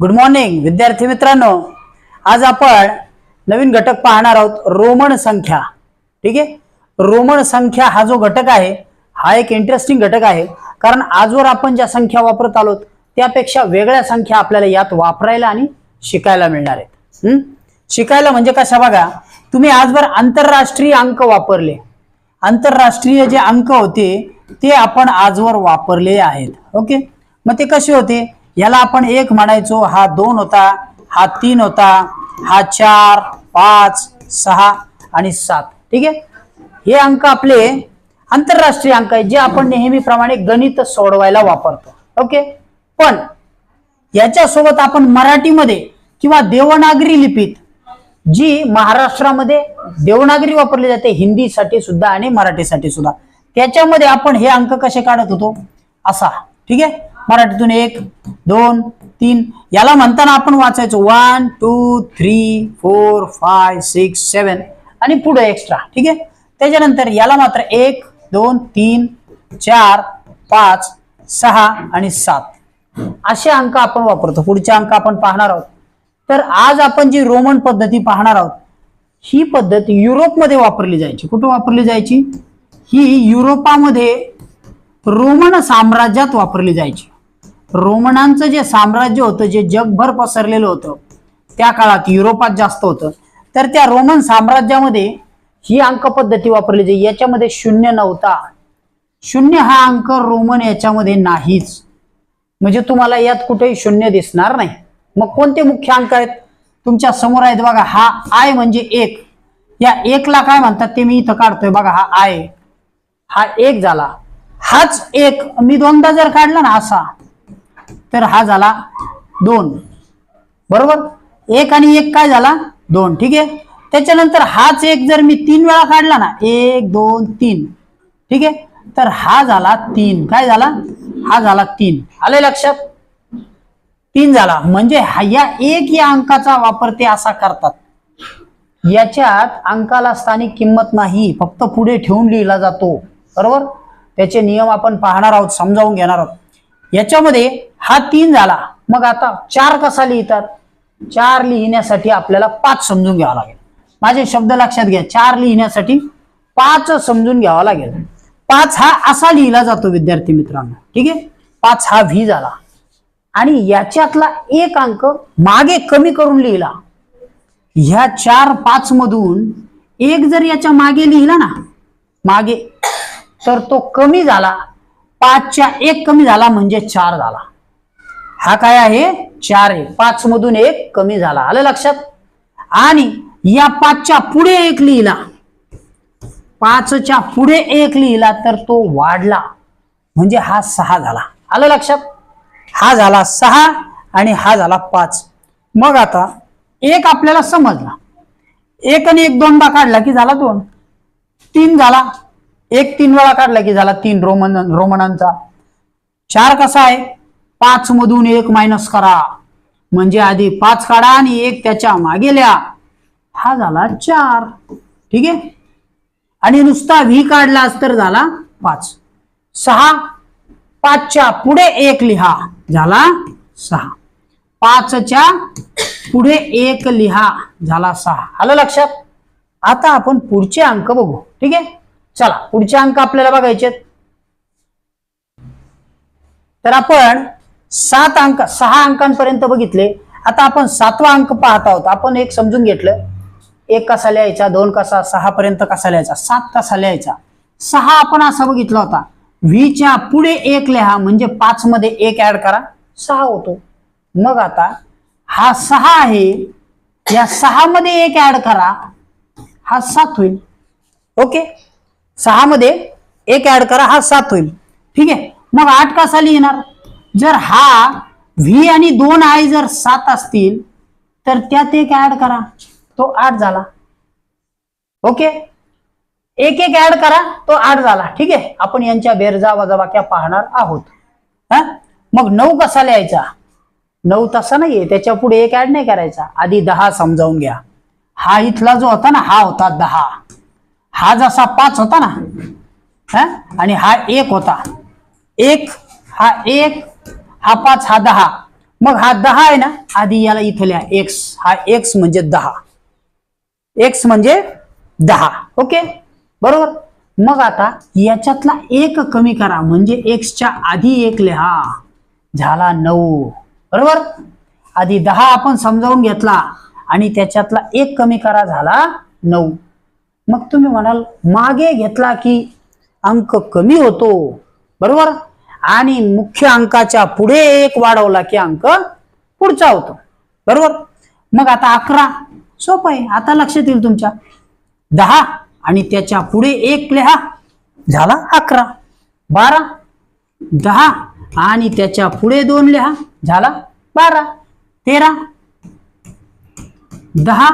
Good morning विद्यार्थी मित्रांनो. आज आपण नवीन घटक पाहणार आहोत रोमन संख्या. ठीक आहे? रोमन संख्या हा जो घटक आहे हा एक इंटरेस्टिंग घटक आहे. कारण आजवर आपण ज्या संख्या वापरत आलोत त्यापेक्षा वेगळ्या संख्या आपल्याला यात वापरायला आणि शिकायला मिळणार आहेत. शिकायला म्हणजे कशा? बघा तुम्ही आजवर आंतरराष्ट्रीय अंक वापरले. आंतरराष्ट्रीय जे अंक होते ते आपण आजवर वापरले आहेत. ओके? मग ते कसे होते? याला आपण एक म्हणायचो हा दोन होता हा तीन होता हा चार पाच सहा आणि सात. ठीक आहे? हे अंक आपले आंतरराष्ट्रीय अंक आहेत जे आपण नेहमीप्रमाणे गणित सोडवायला वापरतो. ओके? पण याच्यासोबत आपण मराठीमध्ये किंवा देवनागरी लिपीत जी महाराष्ट्रामध्ये देवनागरी वापरली जाते हिंदीसाठी सुद्धा आणि मराठीसाठी सुद्धा त्याच्यामध्ये आपण हे अंक कसे काढत होतो? असा. ठीक आहे? मराठीतून एक दोन तीन. याला म्हणताना आपण वाचायचो. One two three four five six seven आणि पुढे एक्स्ट्रा ठीक आहे? त्याच्यानंतर याला मात्र एक दोन तीन चार पाच सहा आणि सात. असे अंक आपण वापरतो. पुढचे अंक आपण पाहणार आहोत. तर आज आपण जी रोमन पद्धती पाहणार आहोत ही पद्धत युरोपमध्ये वापरली जायची. कुठं वापरली जायची? ही युरोपामध्ये रोमन साम्राज्यात वापरली जायची. रोमनांचं जे साम्राज्य होतं जे जगभर पसरलेलं होतं त्या काळात युरोपात जास्त होतं. तर त्या रोमन साम्राज्यामध्ये ही अंक पद्धती वापरली जाई. याच्यामध्ये शून्य नव्हता. शून्य हा अंक रोमन याच्यामध्ये नाहीच. म्हणजे तुम्हाला यात कुठेही शून्य दिसणार नाही. मग कोणते मुख्य अंक आहेत? तुमच्यासमोर आहेत बघा हा आय म्हणजे एक. या एकला काय म्हणतात ते मी इथं काढतोय बघा हा आय हा एक झाला. हाच एक. मी दोनदा जर काढला ना असा तर हा झाला दोन. बरोबर? एक आणि एक काय झाला? दोन. ठीक आहे? त्याच्यानंतर हाच एक जर मी तीन वेळा काढला ना एक दोन तीन. ठीक आहे? तर हा झाला तीन. काय झाला? हा झाला तीन. आले लक्षात? तीन झाला. म्हणजे या एक या अंकाचा वापर ते असा करतात. याच्यात अंकाला स्थानिक किंमत नाही. फक्त पुढे ठेवून लिहिला जातो. बरोबर? त्याचे नियम आपण पाहणार आहोत समजावून घेणार आहोत. याच्यामध्ये हा तीन झाला. मग आता चार कसा लिहितात? चार लिहिण्यासाठी आपल्याला पाच समजून घ्यावा लागेल. माझे शब्द लक्षात घ्या. चार लिहिण्यासाठी पाच समजून घ्यावा लागेल. पाच हा असा लिहिला जातो विद्यार्थी मित्रांनो. ठीक आहे? पाच हा व्ही झाला. आणि याच्यातला एक अंक मागे कमी करून लिहिला. ह्या चार पाच मधून एक जर याच्या मागे लिहिला ना मागे तर तो कमी झाला. पाचच्या एक कमी झाला म्हणजे चार झाला. हा काय आहे? चार आहे पाच मधून एक कमी झाला. आलं लक्षात? आणि या पाचच्या पुढे एक लिहिला. पाचच्या पुढे एक लिहिला तर तो वाढला. म्हणजे हा सहा झाला. आलं लक्षात? हा झाला सहा आणि हा झाला पाच. मग आता एक आपल्याला समजला. एक आणि एक दोनदा काढला की झाला दोन. तीन झाला. एक तीन वेळा काढला की झाला तीन रोमन रोमनांचा. चार कसा आहे? पाच मधून एक मायनस करा. म्हणजे आधी पाच काढा आणि एक त्याच्या मागेल्या हा झाला चार. ठीक आहे? आणि नुसता व्ही काढला तर झाला पाच. सहा पाचच्या पुढे एक लिहा. झाला सहा. पाचच्या पुढे एक लिहा. झाला सहा. आलं लक्षात? आता आपण पुढचे अंक बघू. ठीक आहे? चला पुढचे अंक आपल्याला बघायचे तर आपण सात अंक सहा अंकांपर्यंत बघितले. आता आपण सातवा अंक पाहत आहोत. आपण एक समजून घेतलं. एक कसा लिहायचा दोन कसा सहा पर्यंत कसा लिहायचा सात कसा लिहायचा. सहा आपण असा बघितला होता. व्हीच्या पुढे एक लिहा म्हणजे पाच मध्ये एक ऍड करा. सहा होतो. मग आता हा सहा आहे. या सहा मध्ये एक ऍड करा. हा सात होईल. ओके? सहा मध्ये एक ऍड करा हा सात होईल. ठीक आहे? मग आठ कसा लिहिणार? जर हा व्ही आणि दोन आय जर सात असतील तर त्यात एक ऍड करा. तो आठ झाला. ओके? एक एक ऍड करा तो आठ झाला. ठीक आहे? आपण यांच्या बेरजा वजाबाक्या पाहणार आहोत. हा? मग नऊ कसा लिहायचा? नऊ तसा नाहीये. त्याच्या पुढे एक ऍड नाही करायचा. आधी दहा समजावून घ्या. हा इथला जो होता ना हा होता दहा. हा जसा पाच होता ना हा? आणि हा एक होता. एक हा एक हा पाच हा दहा. मग हा दहा आहे ना आधी याला इथं लिहा एक्स हा एक्स म्हणजे दहा. एक्स म्हणजे दहा. ओके? बरोबर? मग आता याच्यातला एक कमी करा म्हणजे एक्सच्या आधी एक लिहा. झाला नऊ. बरोबर? आधी दहा आपण समजावून घेतला आणि त्याच्यातला एक कमी करा झाला नऊ. मग तुम्ही म्हणाल मागे घेतला की अंक कमी होतो. बरोबर? आणि मुख्य अंकाच्या पुढे एक वाढवला की अंक पुढचा होतो. बरोबर? मग आता अकरा. सोपं आहे. आता लक्षात येईल तुमच्या. दहा आणि त्याच्या पुढे एक लिहा. झाला अकरा. बारा. दहा आणि त्याच्या पुढे दोन लिहा. झाला बारा. तेरा. दहा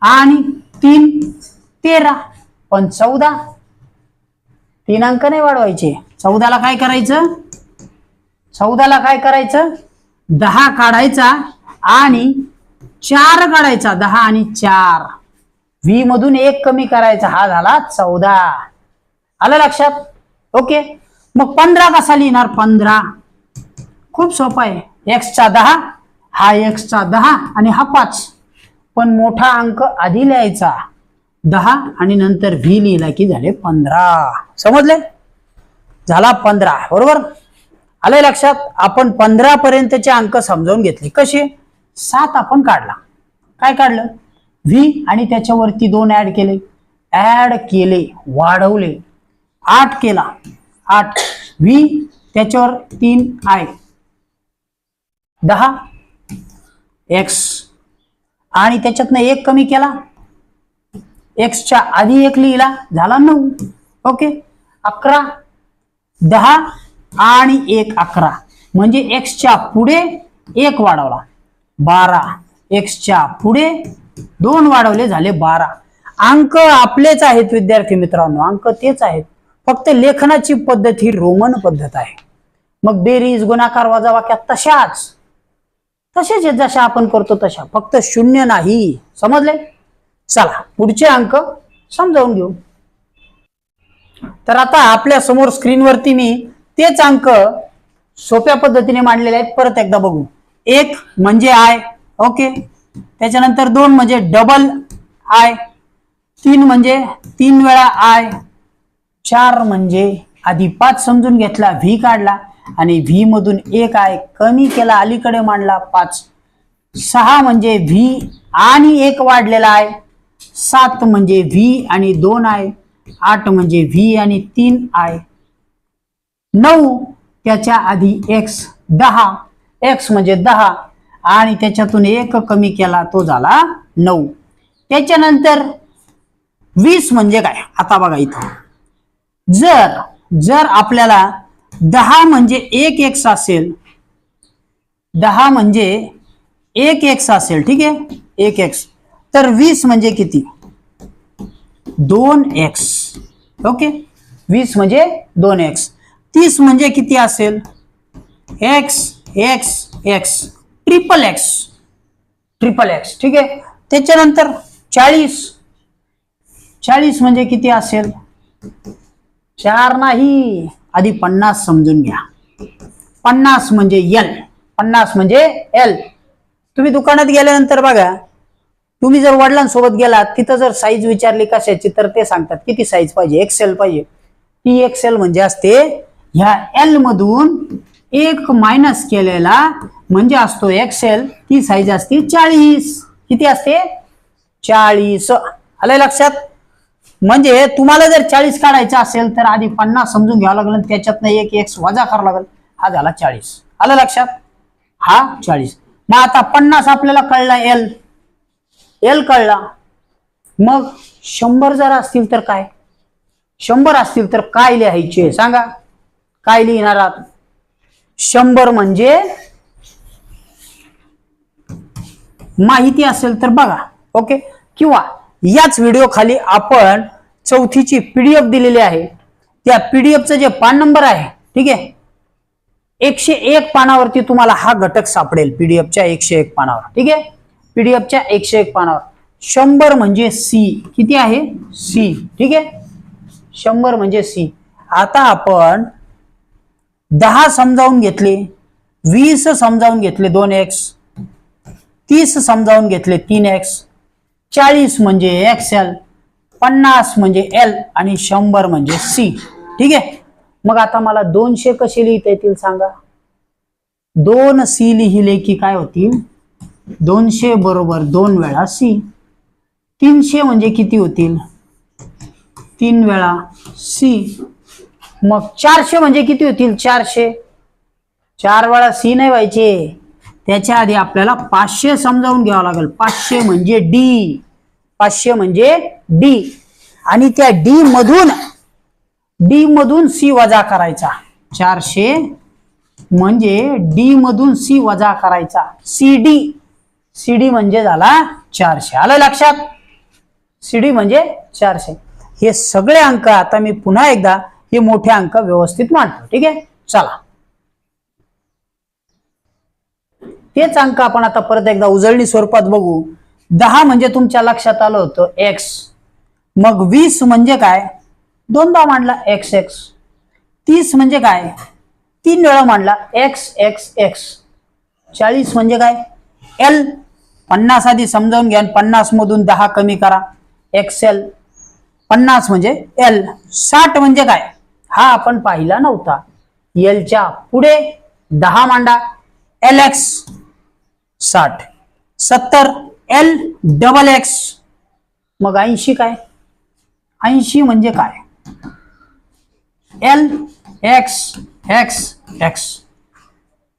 आणि तीन. तेरा. पण चौदा. तीन अंक नाही वाढवायचे. चौदाला काय करायचं? चौदाला काय करायचं? दहा काढायचा आणि चार काढायचा. दहा आणि चार. व्ही मधून एक कमी करायचा. हा झाला चौदा. आलं लक्षात? ओके. मग पंधरा कसा लिहिणार? पंधरा. खूप सोपा आहे. एक्सचा दहा हा एक्सचा दहा आणि हा पाच. पण मोठा अंक आधी लिहायचा. दहा आणि नंतर व्ही लिहिला की झाले पंधरा. समजले? झाला पंधरा. बरोबर? आलंय लक्षात? आपण पंधरा पर्यंतचे अंक समजावून घेतले. कसे? सात आपण काढला. काय काढलं? व्ही आणि त्याच्यावरती दोन ऍड केले. ऍड केले. वाढवले. आठ केला. आठ. व्ही त्याच्यावर तीन आय. दहा. एक्स. आणि त्याच्यातनं एक कमी केला. एक्सच्या आधी एक लिहिला झाला नऊ. ओके अकरा दहा आणि एक अकरा. म्हणजे एक्सच्या पुढे एक वाढवला. बारा. एक्सच्या पुढे दोन वाढवले झाले बारा. अंक आपलेच आहेत विद्यार्थी मित्रांनो. अंक तेच आहेत. फक्त लेखनाची पद्धत ही रोमन पद्धत आहे. मग बेरीज गुणाकार वजावाक्यात तशाच तसेच जशा आपण करतो तशा. फक्त शून्य नाही. समजले? चला पुढचे अंक समजावून घेऊ. तर आता आपल्यासमोर स्क्रीनवरती मी तेच अंक सोप्या पद्धतीने मांडलेले आहेत. परत एकदा बघू. एक म्हणजे आय ओके. त्याच्यानंतर दोन म्हणजे डबल आय तीन म्हणजे तीन वेळा आय चार म्हणजे आधी पाच समजून घेतला व्ही काढला आणि व्ही मधून एक आय कमी केला अलीकडे मांडला पाच. सहा म्हणजे व्ही आणि एक वाढलेला आहे सात म्हणजे व्ही आणि दोन आहे आठ म्हणजे व्ही आणि तीन आय नऊ त्याच्या आधी एक्स दहा एक्स म्हणजे दहा आणि त्याच्यातून एक कमी केला तो झाला नऊ. त्याच्यानंतर वीस म्हणजे काय? आता बघा इथं. जर जर आपल्याला दहा म्हणजे एक एक्स असेल दहा म्हणजे एक एक्स असेल ठीक आहे? एक एक्स तर वीस म्हणजे किती? दोन एक्स ओके वीस म्हणजे दोन एक्स तीस म्हणजे किती असेल? X X X triple X triple X ठीक आहे? त्याच्यानंतर चाळीस. चाळीस म्हणजे किती असेल? चार नाही. आधी पन्नास समजून घ्या. पन्नास म्हणजे एल पन्नास म्हणजे एल तुम्ही दुकानात गेल्यानंतर बघा तुम्ही जर वडिलांसोबत गेलात तिथं जर साईज विचारली कशाची तर ते सांगतात किती साईज पाहिजे? एक्सेल पाहिजे. ती एक्सेल म्हणजे असते ह्या एल मधून एक मायनस केलेला म्हणजे असतो एक्सेल ती साईज असते चाळीस. किती असते? चाळीस. आलंय लक्षात? म्हणजे तुम्हाला जर चाळीस काढायचं असेल तर आधी पन्नास समजून घ्यावं लागलं त्याच्यातनं एक एक्स वजा करावं लागेल. हा झाला चाळीस. आलं लक्षात? हा चाळीस. मग आता पन्नास आपल्याला कळला एल एल कळला. मग शंभर जर असतील तर काय? शंभर असतील तर काय लिहायचे? सांगा. काय लिहिणार आहात? शंभर म्हणजे माहिती असेल तर बघा ओके? किंवा याच व्हिडिओ खाली आपण चौथीची पीडीएफ दिलेली आहे. त्या पीडीएफचं जे पान नंबर आहे ठीक आहे? एकशे एक पानावरती तुम्हाला हा घटक सापडेल पीडीएफच्या एकशे एक पानावर ठीक आहे? पीडीएफच्या एकशे एक पानावर शंभर म्हणजे सी किती आहे? सी ठीक आहे? शंभर म्हणजे सी आता आपण दहा समजावून घेतले वीस समजावून घेतले दोन एक्स तीस समजावून घेतले तीन एक्स चाळीस म्हणजे एक्स एल पन्नास म्हणजे एल आणि शंभर म्हणजे सी ठीक आहे? मग आता मला दोनशे कसे लिहिता येतील सांगा? दोन सी लिहिले की काय होतील? दोनशे बरोबर दोन वेळा सी तीनशे म्हणजे किती होतील? तीन वेळा सी मग चारशे म्हणजे किती होतील? चारशे. चार वेळा सी नाही व्हायचे. त्याच्या आधी आपल्याला पाचशे समजावून घ्यावं लागेल. पाचशे म्हणजे डी पाचशे म्हणजे डी आणि त्या डी मधून डी मधून सी वजा करायचा. चारशे म्हणजे डी मधून सी वजा करायचा. सी डी सी डी म्हणजे झाला चारशे. आलं लक्षात? सी डी म्हणजे चारशे. हे सगळे अंक आता मी पुन्हा एकदा हे मोठे अंक व्यवस्थित मांडतो. ठीक आहे? चला. तेच अंक आपण आता परत एकदा उजळणी स्वरूपात बघू. दहा म्हणजे तुमच्या लक्षात आलं होतं एक्स मग वीस म्हणजे काय? दोनदा मांडला एक्स एक्स तीस म्हणजे काय? तीन वेळा मांडला एक्स एक्स एक्स चाळीस म्हणजे काय? एल पन्नास आधी समजावून घ्या पन्नास मधून दहा कमी करा. एक्स एल पन्नास म्हणजे एल साठ म्हणजे काय? हा आपण पाहिला नव्हता. एलच्या पुढे दहा मांडा. एल एक्स साठ. सत्तर. एल डबल एक्स मग ऐंशी काय? ऐंशी म्हणजे काय? एल एक्स एक्स एक्स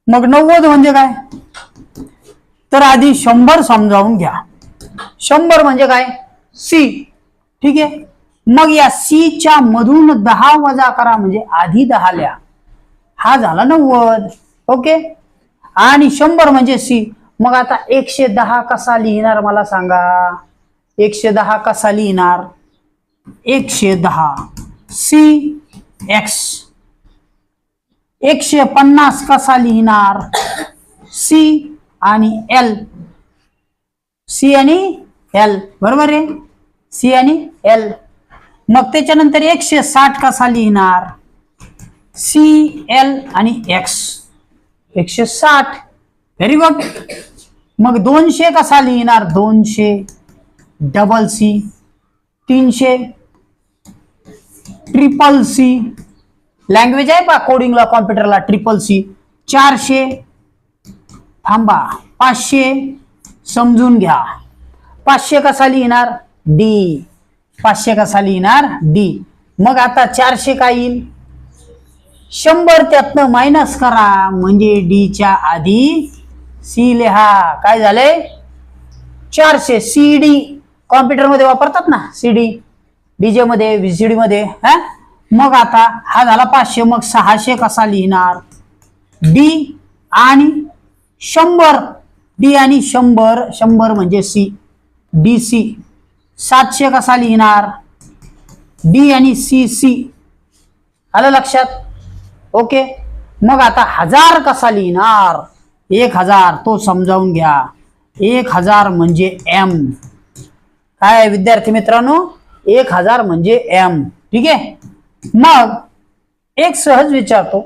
मग नव्वद म्हणजे काय? तर आधी शंभर समजावून घ्या. शंभर म्हणजे काय? सी ठीक आहे? मग या सीच्या मधून दहा वजा करा म्हणजे आधी दहा ल्या हा झाला नव्वद. ओके? आणि शंभर म्हणजे सी मग आता एकशे दहा कसा लिहिणार मला सांगा? एकशे दहा कसा लिहिणार? एकशे दहा. सी एक्स एकशे पन्नास कसा लिहिणार? सी आणि एल सी आणि एल बरोबर आहे? सी आणि एल मग त्याच्यानंतर एकशे साठ कसा लिहिणार? सी एल आणि एक्स एकशे साठ. व्हेरी गुड मग दोनशे कसा लिहिणार? दोनशे. डबल सी तीनशे. ट्रिपल सी लँग्वेज आहे पा कोडिंगला कॉम्प्युटरला ट्रिपल सी चारशे. थांबा. पाचशे समजून घ्या. पाचशे कसा लिहिणार? डी पाचशे कसा लिहिणार? डी मग आता चारशे काय येईल? शंभर त्यातनं मायनस करा. म्हणजे डीच्या आधी सी लिहा. काय झालंय? चारशे. सी डी कॉम्प्युटरमध्ये वापरतात ना? सी डी डीजे मध्ये व्हीसीडी मध्ये हा? मग आता हा झाला पाचशे. मग सहाशे कसा लिहिणार? डी आणि शंभर. डी आणि शंभर शंभर म्हणजे सी डी सी सातशे कसा लिहिणार? डी आणि सी सी आलं लक्षात? ओके मग आता हजार कसा लिहिणार? एक हजार तो समजावून घ्या. एक हजार म्हणजे एम काय विद्यार्थी मित्रांनो? एक हजार म्हणजे एम ठीक आहे? मग एक सहज विचारतो.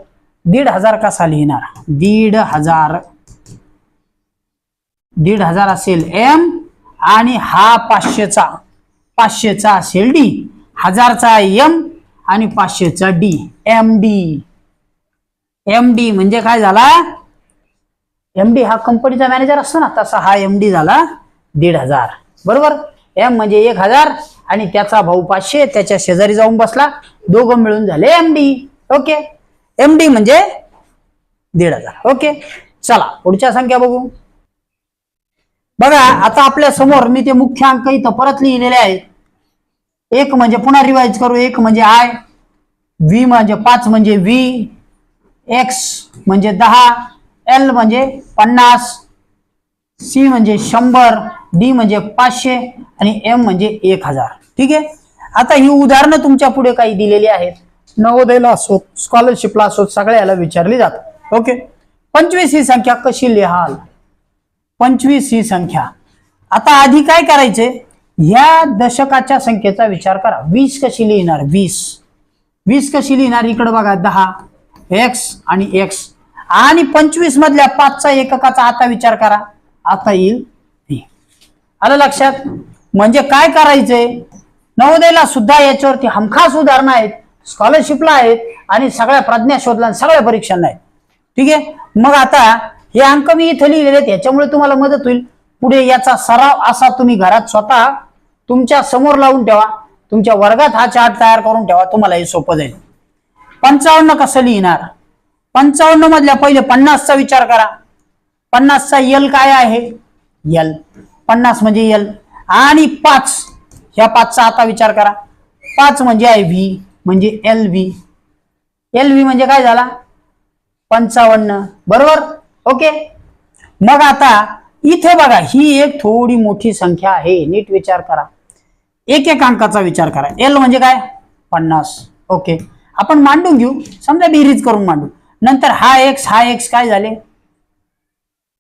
दीड हजार कसा लिहिणार? दीड हजार दीड हजार असेल एम आणि हा पाचशेचा पाचशेचा असेल डी हजारचा एम आणि पाचशेचा D M D M D म्हणजे काय झाला? एम डी हा कंपनीचा मॅनेजर असतो ना तसा हा एम डी झाला दीड हजार. बरोबर? एम म्हणजे एक हजार आणि त्याचा भाऊ पाचशे त्याच्या शेजारी जाऊन बसला. दोघं मिळून झाले M D okay? M D म्हणजे दीड हजार. ओके? चला पुढच्या संख्या बघू. बघा आता आपल्यासमोर मी ते मुख्य अंक इथं परत लिहिलेले आहेत. एक म्हणजे पुन्हा रिवाइज करू एक म्हणजे आय व्ही म्हणजे पाच म्हणजे व्ही एक्स म्हणजे दहा एल म्हणजे पन्नास सी म्हणजे शंभर डी म्हणजे पाचशे आणि एम म्हणजे एक हजार. ठीक आहे? आता ही उदाहरणं तुमच्यापुढे काही दिलेली आहेत. नवोदयला असोत स्कॉलरशिपला असोत सगळ्याला विचारली जातात. ओके? पंचवीस ही संख्या कशी लिहाल? पंचवीस ही संख्या. आता आधी काय करायचे? ह्या दशकाच्या संख्येचा विचार करा. वीस कशी लिहिणार? वीस. वीस कशी लिहिणार? इकडे बघा दहा एक्स आणि एक्स आणि पंचवीस मधल्या पाचचा एककाचा आता विचार करा. आता येईल आलं लक्षात? म्हणजे काय करायचंय नवोदयला सुद्धा याच्यावरती हमखास उदाहरणं आहेत. स्कॉलरशिपला आहेत. आणि सगळ्या प्रज्ञा शोधला सगळ्या परीक्षांना आहेत. ठीक आहे? मग आता हे अंक मी इथे लिहिलेले आहेत याच्यामुळे तुम्हाला मदत होईल. पुढे याचा सराव असा तुम्ही घरात स्वतः तुमच्यासमोर लावून ठेवा. तुमच्या वर्गात हा चार्ट तयार करून ठेवा. तुम्हाला हे सोपं जाईल. पंचावन्न कसं लिहिणार? पंचावन्न मधल्या पहिले पन्नासचा विचार करा. पन्नासचा यल काय आहे? यल पन्नास म्हणजे यल आणि पाच. ह्या पाचचा आता विचार करा. पाच म्हणजे आहे व्ही म्हणजे एल व्ही एल व्ही म्हणजे काय झाला? पंचावन्न. बरोबर? ओके? मग आता इथे बघा ही एक थोडी मोठी संख्या आहे. नीट विचार करा. एक एक अंकाचा विचार करा. एल म्हणजे काय? पन्नास. ओके. आपण मांडून घेऊ. समजा बेरीज करून मांडू. नंतर हा एक्स हा एक्स काय झाले?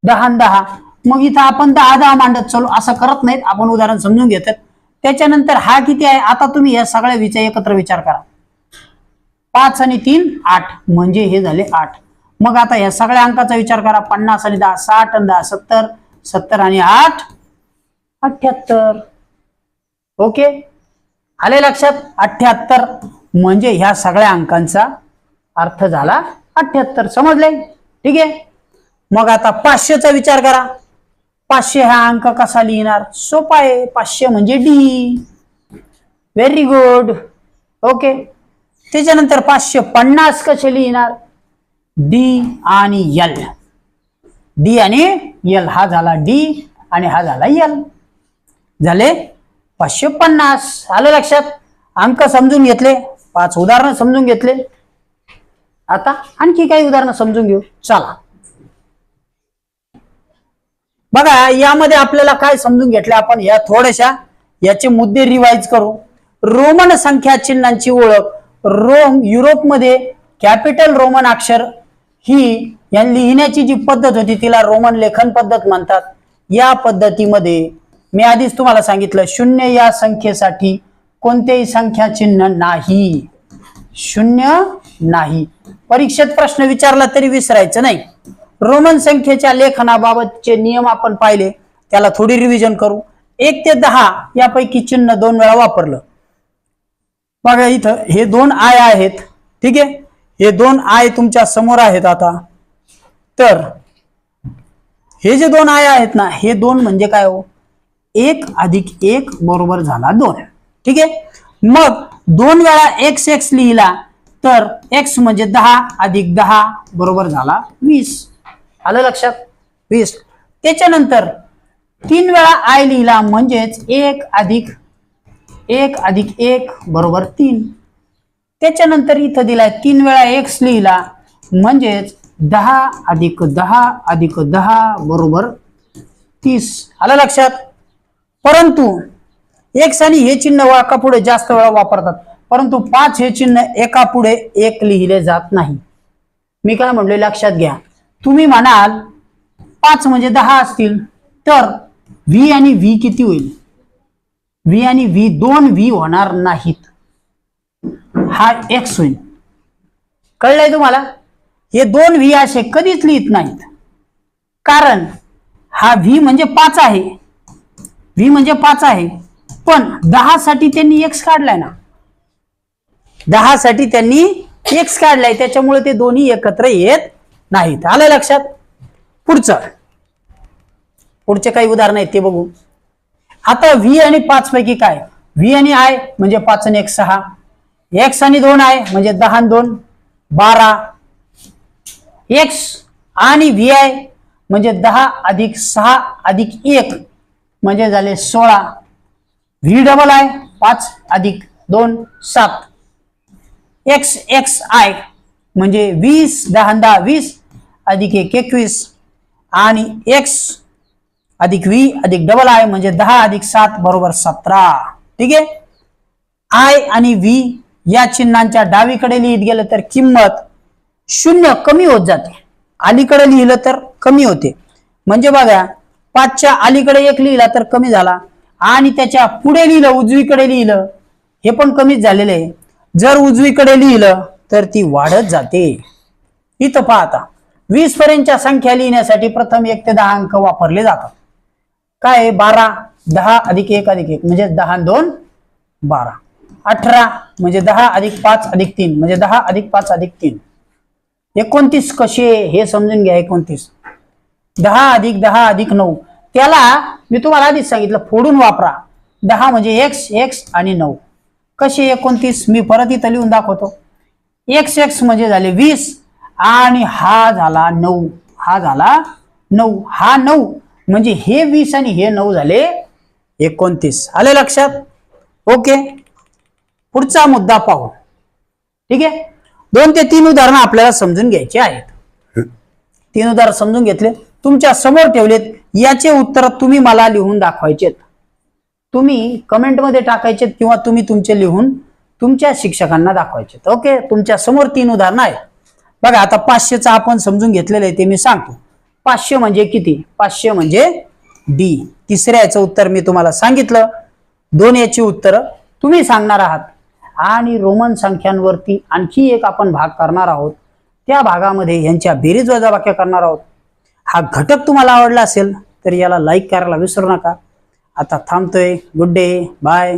दहा दहा. मग इथं आपण दहा दहा मांडत चालू. असं करत नाहीत. आपण उदाहरण समजून घेतात. त्याच्यानंतर हा किती आहे? आता तुम्ही या सगळ्या विचार एकत्र विचार करा. पाच आणि तीन आठ. म्हणजे हे झाले आठ. मग आता या सगळ्या अंकाचा विचार करा. पन्नास आणि दहा साठ आणि दहा सत्तर सत्तर आणि आठ अठ्याहत्तर ओके? आले लक्षात? अठ्याहत्तर म्हणजे ह्या सगळ्या अंकांचा अर्थ झाला अठ्याहत्तर समजले? ठीक आहे? मग आता पाचशेचा विचार करा. पाचशे हा अंक कसा लिहिणार? सोपा आहे. पाचशे म्हणजे डी व्हेरी गुड ओके? त्याच्यानंतर पाचशे पन्नास कसे लिहिणार? डी आणि यल डी आणि यल हा झाला डी आणि हा झाला यल झाले पाचशे पन्नास. आलं लक्षात? अंक समजून घेतले. पाच उदाहरणं समजून घेतले. आता आणखी काही उदाहरणं समजून घेऊ. चला. बघा यामध्ये आपल्याला काय समजून घेतलं आपण? या थोड्याशा. याचे मुद्दे रिवाइज करू. रोमन संख्या चिन्हांची ओळख. रोम युरोपमध्ये कॅपिटल रोमन अक्षर ही या लिहिण्याची जी पद्धत होती तिला रोमन लेखन पद्धत म्हणतात. या पद्धतीमध्ये मी आधीच तुम्हाला सांगितलं शून्य या संख्येसाठी कोणतेही संख्या चिन्ह नाही. शून्य नाही. परीक्षेत प्रश्न विचारला तरी विसरायचं नाही. रोमन संख्येच्या लेखनाबाबतचे नियम आपण पाहिले त्याला थोडी रिव्हिजन करू. एक ते दहा यापैकी चिन्ह दोन वेळा वापरलं. बघा इथं हे दोन आय आहेत. ठीक आहे? हे दोन आय तुमच्यासमोर आहेत आता. तर हे जे दोन आय आहेत ना हे दोन म्हणजे काय हो? एक अधिक एक बरोबर झाला दोन. ठीक आहे? मग दोन वेळा एक्स एक्स लिहिला तर एक्स म्हणजे दहा अधिक दहा बरोबर झाला वीस. आलं लक्षात? वीस. त्याच्यानंतर तीन वेळा आय लिहिला म्हणजेच एक अधिक एक अधिक एक बरोबर तीन. त्याच्यानंतर इथं दिलाय तीन वेळा एक्स लिहिला. म्हणजेच दहा अधिक दहा अधिक दहा बरोबर तीस. आलं लक्षात? परंतु एक्स आणि हे चिन्ह एका पुढे जास्त वेळा वापरतात. परंतु पाच हे चिन्ह एका पुढे एक लिहिले जात नाही. मी काय म्हणले लक्षात घ्या. तुम्ही म्हणाल पाच म्हणजे दहा असतील तर व्ही आणि व्ही किती होईल? व्ही आणि व्ही दोन व्ही होणार नाहीत. हा एक्स होईल कळलंय तुम्हाला? हे दोन व्ही असे कधीच लिहित नाहीत. कारण हा व्ही म्हणजे पाच आहे. व्ही म्हणजे पाच आहे. पण दहा साठी त्यांनी एक्स काढलाय ना. दहा साठी त्यांनी एक्स काढलाय. त्याच्यामुळे ते दोन्ही एकत्र येत नाहीत. आलं लक्षात? पुढचं. पुढचे काही उदाहरण आहेत ते बघू. आता व्ही आणि पाच पैकी काय? व्ही आणि आय म्हणजे पाच आणि एक सहा. एक्स आणि दोन आहे म्हणजे दहा आणि दोन बारा. एक्स आणि व्ही आय म्हणजे दहा अधिक सहा अधिक एक म्हणजे झाले सोळा. व्ही डबल आय पाच अधिक दोन सात. एक्स एक्स आय म्हणजे वीस दहा दहा वीस अधिक एक एकवीस. आणि एक्स अधिक व्ही अधिक डबल आय म्हणजे दहा अधिक सात बरोबर सतरा. ठीक आहे? आय आणि व्ही या चिन्हांच्या डावीकडे लिहित गेलं तर किंमत शून्य कमी होत जाते. अलीकडे लिहिलं तर कमी होते. म्हणजे बघा पाचच्या अलीकडे एक लिहिला तर कमी झाला. आणि त्याच्या पुढे लिहिलं उजवीकडे लिहिलं हे पण कमीच झालेलं आहे. जर उजवीकडे लिहिलं तर ती वाढत जाते. इथं पाहता वीस पर्यंतच्या संख्या लिहिण्यासाठी प्रथम एक ते दहा अंक वापरले जातात. काय बारा दहा अधिक एक अधिक एक म्हणजे दहा दोन बारा. अठरा म्हणजे दहा अधिक पाच अधिक तीन म्हणजे दहा अधिक पाच अधिक तीन. एकोणतीस कसे हे समजून घ्या एकोणतीस. दहा अधिक दहा अधिक नऊ. त्याला मी तुम्हाला आधीच सांगितलं फोडून वापरा. दहा म्हणजे एक्स एक्स आणि नऊ. कसे एकोणतीस? मी परत इथं लिहून दाखवतो. एक्स एक्स म्हणजे झाले वीस आणि हा झाला नऊ. हा झाला नऊ. हा नऊ म्हणजे हे वीस आणि हे नऊ झाले एकोणतीस. आले लक्षात? ओके. पुढचा मुद्दा पाहू. ठीक आहे? दोन ते तीन उदाहरणं आपल्याला समजून घ्यायची आहेत. तीन उदाहरण समजून घेतले. तुमच्यासमोर ठेवलेत. याचे उत्तर तुम्ही मला लिहून दाखवायचेत. तुम्ही कमेंटमध्ये टाकायचे किंवा तुम्ही तुमचे लिहून तुमच्या शिक्षकांना दाखवायचे ओके? तुमच्यासमोर तीन उदाहरणं आहेत. बघा आता पाचशेचं आपण समजून घेतलेलं आहे ते मी सांगतो. पाचशे म्हणजे किती? पाचशे म्हणजे डी. तिसऱ्या याचं उत्तर मी तुम्हाला सांगितलं. दोन याची उत्तरं तुम्ही सांगणार आहात. आणि रोमन संख्यांवरती आणखी एक आपण भाग करणार आहोत. त्या भागामध्ये यांच्या बेरीज वजाबाक्या करणार आहोत. हा घटक तुम्हाला आवडला असेल तर याला लाईक करायला विसरू नका. आता थांबतोय. Good day bye